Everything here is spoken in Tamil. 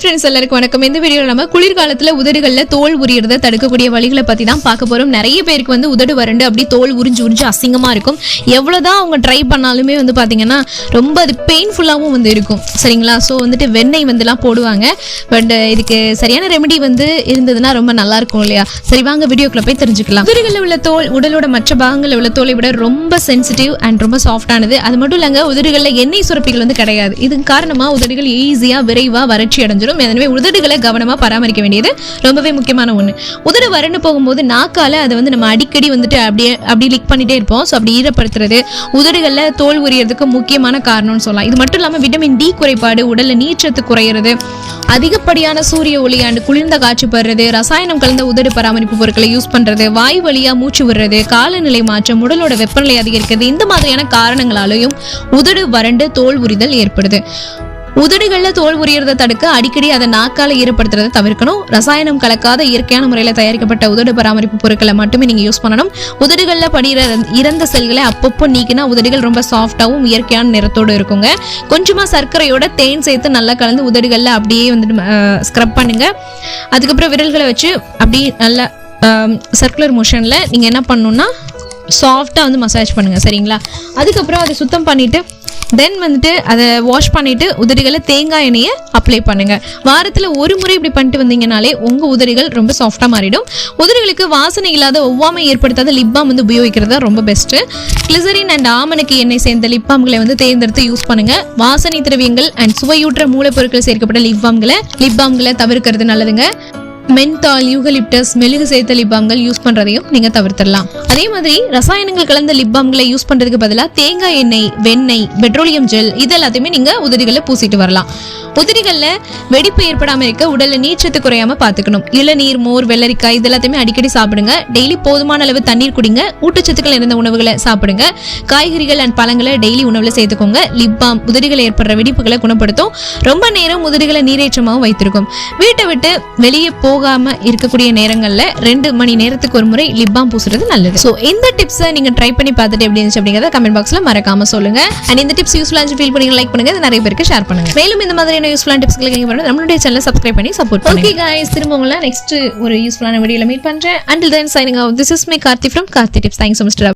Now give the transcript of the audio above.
ஃப்ரெண்ட்ஸ் எல்லாருக்கும் வணக்கம். இந்த வீடியோவில் நம்ம குளிர்காலத்தில் உதடுகளில் தோல் உரியறதை தடுக்கக்கூடிய வழிகளை பற்றி தான் பார்க்க போகிறோம் நிறைய பேருக்கு வந்து உதடு வறண்டு அப்படி தோல் உறிஞ்சு உறிஞ்சு அசிங்கமாக இருக்கும். எவ்வளோதான் அவங்க ட்ரை பண்ணாலுமே வந்து பார்த்தீங்கன்னா ரொம்ப அது பெயின்ஃபுல்லாகவும் வந்து இருக்கும். சரிங்களா? ஸோ வந்துட்டு வெண்ணெய் வந்துலாம் போடுவாங்க. பட் இதுக்கு சரியான ரெமெடி வந்து இருந்ததுன்னா ரொம்ப நல்லா இருக்கும் இல்லையா? சரி வாங்க வீடியோக்குள்ள போய் தெரிஞ்சுக்கலாம். உதடுகளில் உள்ள தோல் உடலோட மற்ற பாகங்களில் உள்ள தோலை விட ரொம்ப சென்சிட்டிவ் அண்ட் ரொம்ப சாஃப்டானது அது மட்டும் இல்லைங்க உதடுகளில் எண்ணெய் சுரப்பிகள் வந்து கிடையாது. இதுக்கு காரணமாக உதடுகள் ஈஸியாக விரைவாக வறட்சி அடைஞ்சிடும் எனவே உதடுகளை கவனமாக பராமரிக்க வேண்டியது ரொம்பவே முக்கியமான ஒன்று உதடு வறண்டு போகும்போது நாக்கால அதை வந்து நம்ம அடிக்கடி வந்துட்டு அப்படியே அப்படி லிக் பண்ணிட்டே இருப்போம். ஸோ அப்படி ஈரப்படுத்துறது உதடுகளில் தோல் உரியறதுக்கு முக்கியமான காரணம்னு சொல்லலாம். இது மட்டும் இல்லாமல் விட்டமின் டி குறைபாடு உடலில் நீச்சத்து குறையிறது அதிகப்படியான சூரிய ஒளி அண்டு குளிர்ந்த காட்சி படுறது ரசாயனம் கலந்த உதடு பராமரிப்பு பொருட்களை யூஸ் பண்றது வாய் வழியா மூச்சு விடுறது காலநிலை மாற்றம் உடலோட வெப்பநிலை அதிகரிக்கிறது இந்த மாதிரியான காரணங்களாலையும் உதடு வறண்டு தோல் உரிதல் ஏற்படுது. உதடுகளில் தோல் உரியறதை தடுக்க அடிக்கடி அதை நாக்கால ஈரப்படுத்துறதை தவிர்க்கணும். ரசாயனம் கலக்காத இயற்கையான முறையில் தயாரிக்கப்பட்ட உதடு பராமரிப்பு பொருட்களை மட்டுமே நீங்க யூஸ் பண்ணணும். உதடுகளில் படிகிற இறந்த செல்களை அப்பப்போ நீக்கினா உதடுகள் ரொம்ப சாஃப்டாகவும் இயற்கையான நிறத்தோடு இருக்குங்க. கொஞ்சமா சர்க்கரையோட தேன் சேர்த்து நல்லா கலந்து உதடுகளில் அப்படியே வந்துட்டு ஸ்க்ரப் பண்ணுங்க. அதுக்கப்புறம் விரல்களை வச்சு அப்படியே நல்லா சர்க்குலர் மோஷனில் நீங்கள் என்ன பண்ணணும்னா சாஃப்டாக வந்து மசாஜ் பண்ணுங்க சரிங்களா? அதுக்கப்புறம் அதை சுத்தம் பண்ணிட்டு தென் வந்துட்டு அதை வாஷ் பண்ணிட்டு உதடுகளை தேங்காய் எண்ணெயை அப்ளை பண்ணுங்க. வாரத்தில் ஒரு முறை இப்படி பண்ணிட்டு வந்தீங்கனாலே உங்க உதடுகள் ரொம்ப சாஃப்டாக மாறிடும். உதடுகளுக்கு வாசனை இல்லாத ஒவ்வாமை ஏற்படுத்தாத லிப் பாம் வந்து உபயோகிக்கிறது தான் ரொம்ப பெஸ்ட்டு கிளிசரின் அண்ட் ஆமனுக்கு எண்ணெய் சேர்ந்த லிப் பாம்களை வந்து தேர்ந்தெடுத்து யூஸ் பண்ணுங்க. வாசனை திரவியங்கள் அண்ட் சுவையூற்ற மூலப்பொருட்கள் சேர்க்கப்பட்ட லிப் பாம்களை லிப் பாம்களை தவிர்க்கிறது நல்லதுங்க. மென்தால் யூகலிப்டஸ் மெழுகு சேர்த்த லிப் பாம்கள் யூஸ் பண்ணுறதையும் நீங்கள் தவிர்த்திடலாம். அதே மாதிரி ரசாயனங்கள் கலந்த லிப் பாம்களை யூஸ் பண்ணுறதுக்கு பதிலாக தேங்காய் எண்ணெய் வெண்ணெய் பெட்ரோலியம் ஜெல் இது எல்லாத்தையுமே நீங்கள் உதடுகளில் பூசிட்டு வரலாம். உதிரிகளில் வெடிப்பு ஏற்படாமல் இருக்க உடல்ல நீர்ச்சத்து குறையாம பார்த்துக்கணும் இளநீர் மோர் வெள்ளரிக்காய் இது எல்லாத்தையுமே அடிக்கடி சாப்பிடுங்க. டெய்லி போதுமான அளவு தண்ணீர் குடிங்க. ஊட்டச்சத்துக்கள் இருந்த உணவுகளை சாப்பிடுங்க. காய்கறிகள் அண்ட் பழங்களை டெய்லி உணவில் சேர்த்துக்கோங்க. லிப் பாம் உதடுகள் ஏற்படுற வெடிப்புகளை குணப்படுத்தும். ரொம்ப நேரம் உதிரிகளை நீரேற்றமாகவும் வைத்திருக்கும். வீட்டை விட்டு வெளியே போ போகாம இருக்கக்கூடிய நேரங்கள்ல ரெண்டு மணி நேரத்துக்கு ஒரு முறை லிப் பாம் பூசுறது நல்லது. ஸோ இந்த டிப்ஸை நீங்க ட்ரை பண்ணி பார்த்துட்டு எப்படி இருந்துச்சு அப்படிங்கிறத கமெண்ட் பாக்ஸ்ல மறக்காம சொல்லுங்க. அண்ட் இந்த டிப்ஸ் யூஸ்ஃபுல்லா ஃபீல் பண்ணி லைக் பண்ணுங்க. நிறைய பேருக்கு ஷேர் பண்ணுங்க. மேலும் இந்த மாதிரியான யூஸ்ஃபுல்லான டிப்ஸ்களை நீங்க பண்ணுங்க நம்மளுடைய சேனலை சப்ஸ்கிரைப் பண்ணி சப்போர்ட் ஓகே காய்ஸ் திரும்ப உங்களை நெக்ஸ்ட் ஒரு யூஸ்ஃபுல்லான வீடியோல மீட் பண்றேன். Until then signing off this is my Karthi from Karthi tips thanks so much